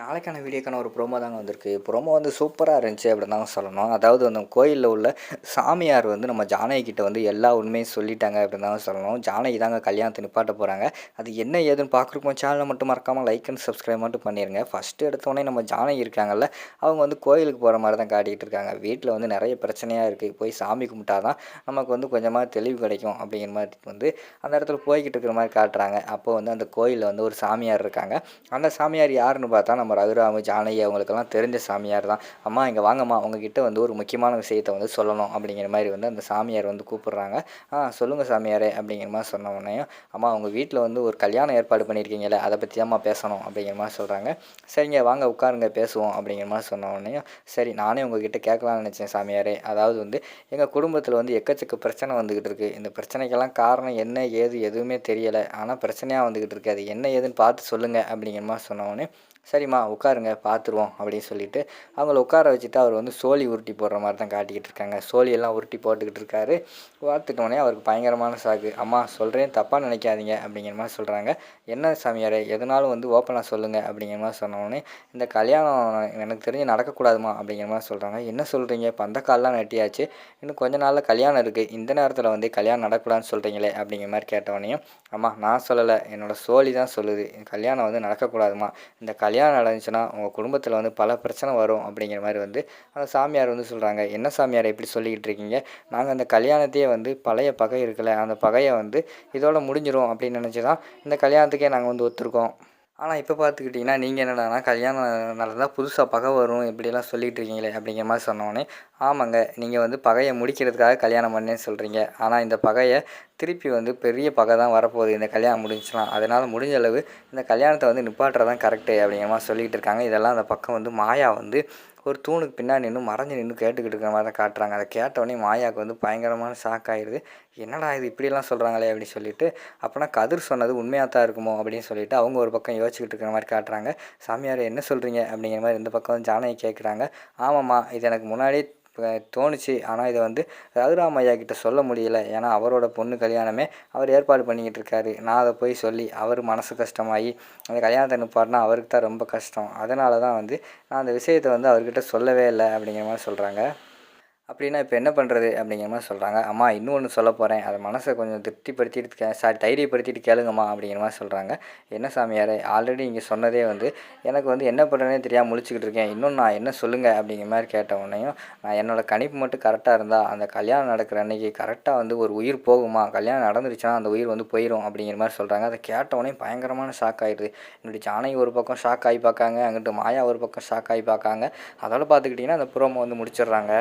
நாளைக்கான வீடியோக்கான ஒரு ப்ரோமோ தாங்க வந்திருக்கு. ப்ரோமோ வந்து சூப்பராக இருந்துச்சு அப்படின்னு தாங்க சொல்லணும். அதாவது வந்து கோயிலில் உள்ள சாமியார் வந்து நம்ம ஜானகி கிட்ட வந்து எல்லா உண்மையும் சொல்லிட்டாங்க அப்படின்னு தாங்க சொல்லணும். ஜானகி தாங்க கல்யாணத்தை நிப்பாட்ட போகிறாங்க அது என்ன ஏதுன்னு பார்க்குறப்போ சேனலை மட்டும் மறக்காமல் லைக் அண்ட் சப்ஸ்கிரைப் மட்டும் பண்ணிடுங்க ஃபஸ்ட்டு எடுத்தோடனே நம்ம ஜானகி இருக்காங்கல்ல அவங்க வந்து கோயிலுக்கு போகிற மாதிரி தான் காட்டிகிட்டு இருக்காங்க. வீட்டில் வந்து நிறைய பிரச்சனையாக இருக்குது போய் சாமி கும்பிட்டா தான் நமக்கு வந்து கொஞ்சமாக தெளிவு கிடைக்கும் அப்படிங்கிற மாதிரி வந்து அந்த இடத்துல போய்கிட்டு இருக்கிற மாதிரி காட்டுறாங்க. அப்போ வந்து அந்த கோயிலில் வந்து ஒரு சாமியார் இருக்காங்க. அந்த சாமியார் யாருன்னு பார்த்தா நம்ம ரகுராமு ஜானகி அவங்களுக்கெல்லாம் தெரிஞ்ச சாமியார் தான். அம்மா இங்கே வாங்கம்மா உங்ககிட்ட வந்து ஒரு முக்கியமான விஷயத்தை வந்து சொல்லணும் அப்படிங்கிற மாதிரி வந்து அந்த சாமியார் வந்து கூப்பிட்றாங்க. ஆ சொல்லுங்கள் சாமியாரே அப்படிங்கிற மாதிரி சொன்ன உடனே அம்மா அவங்க வீட்டில் வந்து ஒரு கல்யாணம் ஏற்பாடு பண்ணியிருக்கீங்களே அதை பற்றி தான்மா பேசணும் அப்படிங்கிற மாதிரி சொல்கிறாங்க சரிங்க வாங்க உட்காருங்க பேசுவோம் அப்படிங்கிற மாதிரி சொன்ன உடனே சரி நானே உங்ககிட்ட கேட்கலாம்னு நினச்சேன் சாமியாரே. அதாவது வந்து எங்கள் குடும்பத்தில் வந்து எக்கச்சக்க பிரச்சனை வந்துக்கிட்டு இருக்குது இந்த பிரச்சனைக்கெல்லாம் காரணம் என்ன ஏது எதுவுமே தெரியலை. ஆனால் பிரச்சனையாக வந்துக்கிட்டு இருக்குது அது என்ன ஏதுன்னு பார்த்து சொல்லுங்கள் அப்படிங்கிற மாதிரி சொன்ன உடனே சரிம்மா உட்காருங்க பார்த்துருவோம் அப்படின்னு சொல்லிட்டு அவங்கள உட்கார வச்சுட்டு அவர் வந்து சோழி உருட்டி போடுற மாதிரி தான் காட்டிக்கிட்டு இருக்காங்க. சோழியெல்லாம் உருட்டி போட்டுக்கிட்டு இருக்காரு. பார்த்துட்டோன்னே அவருக்கு பயங்கரமான சாக்கு. அம்மா சொல்கிறேன் தப்பாக நினைக்காதீங்க அப்படிங்கிற மாதிரி சொல்கிறாங்க என்ன சாமியாரே எதனாலும் வந்து ஓப்பனாக சொல்லுங்கள் அப்படிங்கிற மாதிரி சொன்னோடனே இந்த கல்யாணம் எனக்கு தெரிஞ்சு நடக்கக்கூடாதுமா அப்படிங்கிற மாதிரி சொல்கிறாங்க என்ன சொல்கிறீங்க பந்தக்கால்லாம் நட்டியாச்சு. இன்னும் கொஞ்ச நாளில் கல்யாணம் இருக்குது இந்த நேரத்தில் வந்து கல்யாணம் நடக்கூடாதுன்னு சொல்கிறீங்களே அப்படிங்கிற மாதிரி கேட்டவனையும் அம்மா நான் சொல்லலை. என்னோடய சோழி தான் சொல்லுது. கல்யாணம் வந்து நடக்கக்கூடாதுமா இந்த கல்யாணம் கல்யாணம் நடந்துச்சுன்னா உங்கள் குடும்பத்தில் வந்து பல பிரச்சனை வரும் அப்படிங்கிற மாதிரி வந்து அந்த சாமியார் வந்து சொல்கிறாங்க என்ன சாமியார் எப்படி சொல்லிக்கிட்டு இருக்கீங்க? நாங்கள் அந்த கல்யாணத்தையே வந்து பழைய பகை இருக்குல்ல அந்த பகையை வந்து இதோட முடிஞ்சிடும் அப்படின்னு நினச்சி தான் இந்த கல்யாணத்துக்கே நாங்கள் வந்து ஒத்துருக்கோம். ஆனால் இப்போ பார்த்துக்கிட்டிங்கன்னா நீங்கள் என்னடானா கல்யாணம் நடந்தால் புதுசாக பகை வரும் இப்படிலாம் சொல்லிகிட்டு இருக்கீங்களே அப்படிங்கிற மாதிரி சொன்னோடனே ஆமாங்க நீங்கள் வந்து பகையை முடிக்கிறதுக்காக கல்யாணம் பண்ணேன்னு சொல்கிறீங்க ஆனால் இந்த பகையை திருப்பி வந்து பெரிய பகை தான் வரப்போகுது. இந்த கல்யாணம் முடிஞ்சிடலாம் அதனால் முடிஞ்ச அளவு இந்த கல்யாணத்தை வந்து நிப்பாட்டுறது கரெக்டு அப்படிங்கிற மாதிரி சொல்லிகிட்டு இருக்காங்க. இதெல்லாம் அந்த பக்கம் வந்து மாயா வந்து ஒரு தூணுக்கு பின்னாடி நின்று மறைஞ்சு நின்று கேட்டுக்கிட்டு இருக்கிற மாதிரி தான் காட்டுறாங்க. அதை கேட்டவொடனே மாயாவுக்கு வந்து பயங்கரமான ஷாக் ஆயிடுது என்னடா இது இப்படிலாம் சொல்கிறாங்களே அப்படின்னு சொல்லிட்டு அப்போனா கதிர் சொன்னது உண்மையாக தான் இருக்குமோ அப்படின்னு சொல்லிட்டு அவங்க ஒரு பக்கம் யோசிச்சுக்கிட்டு இருக்கிற மாதிரி காட்டுறாங்க. சாமியார் என்ன சொல்கிறீங்க அப்படிங்கிற மாதிரி இந்த பக்கம் ஜானகி கேட்குறாங்க ஆமாம்மா இது எனக்கு முன்னாடியே தோணுச்சு. ஆனால் இதை வந்து ரகுராம் ஐயா கிட்ட சொல்ல முடியல. ஏன்னா அவரோட பொண்ணு கல்யாணமே அவர் ஏற்பாடு பண்ணிக்கிட்டு இருக்காரு. நான் அதை போய் சொல்லி அவர் மனசு கஷ்டமாகி அந்த கல்யாணத்தை நிப்பாட்டினா அவருக்கு தான் ரொம்ப கஷ்டம். அதனால தான் வந்து நான் அந்த விஷயத்தை வந்து அவர்கிட்ட சொல்லவே இல்லை அப்படிங்கிற மாதிரி சொல்கிறாங்க அப்படின்னா இப்போ என்ன பண்ணுறது அப்படிங்கிற மாதிரி சொல்கிறாங்க அம்மா இன்னொன்று சொல்ல போகிறேன் அதை மனசை கொஞ்சம் திருப்திப்படுத்திட்டு கே சாரி தைரியப்படுத்திட்டு கேளுங்கம்மா அப்படிங்கிற மாதிரி சொல்கிறாங்க என்ன சாமியார் ஆல்ரெடி இங்கே சொன்னதே வந்து எனக்கு வந்து என்ன பண்ணுறேனே தெரியாமல் முழிச்சிக்கிட்டு இருக்கேன். இன்னும் நான் என்ன சொல்லுங்கள் அப்படிங்கிற மாதிரி கேட்ட உடனேயும் நான் என்னோடய கணிப்பு மட்டும் கரெக்டாக இருந்தால் அந்த கல்யாணம் நடக்கிற அன்றைக்கி கரெக்டாக வந்து ஒரு உயிர் போகுமா? கல்யாணம் நடந்துருச்சுன்னா அந்த உயிர் வந்து போயிடும் அப்படிங்கிற மாதிரி சொல்கிறாங்க அதை கேட்ட உடனே பயங்கரமான ஷாக் ஆகிடுது என்னுடைய சாணை ஒரு பக்கம் ஷாக் ஆகி பார்க்காங்க அங்கிட்டு மாயா ஒரு பக்கம் ஷாக் ஆகி பார்க்காங்க. அதோட பார்த்துக்கிட்டிங்கன்னா அந்த புறமை வந்து முடிச்சிடுறாங்க.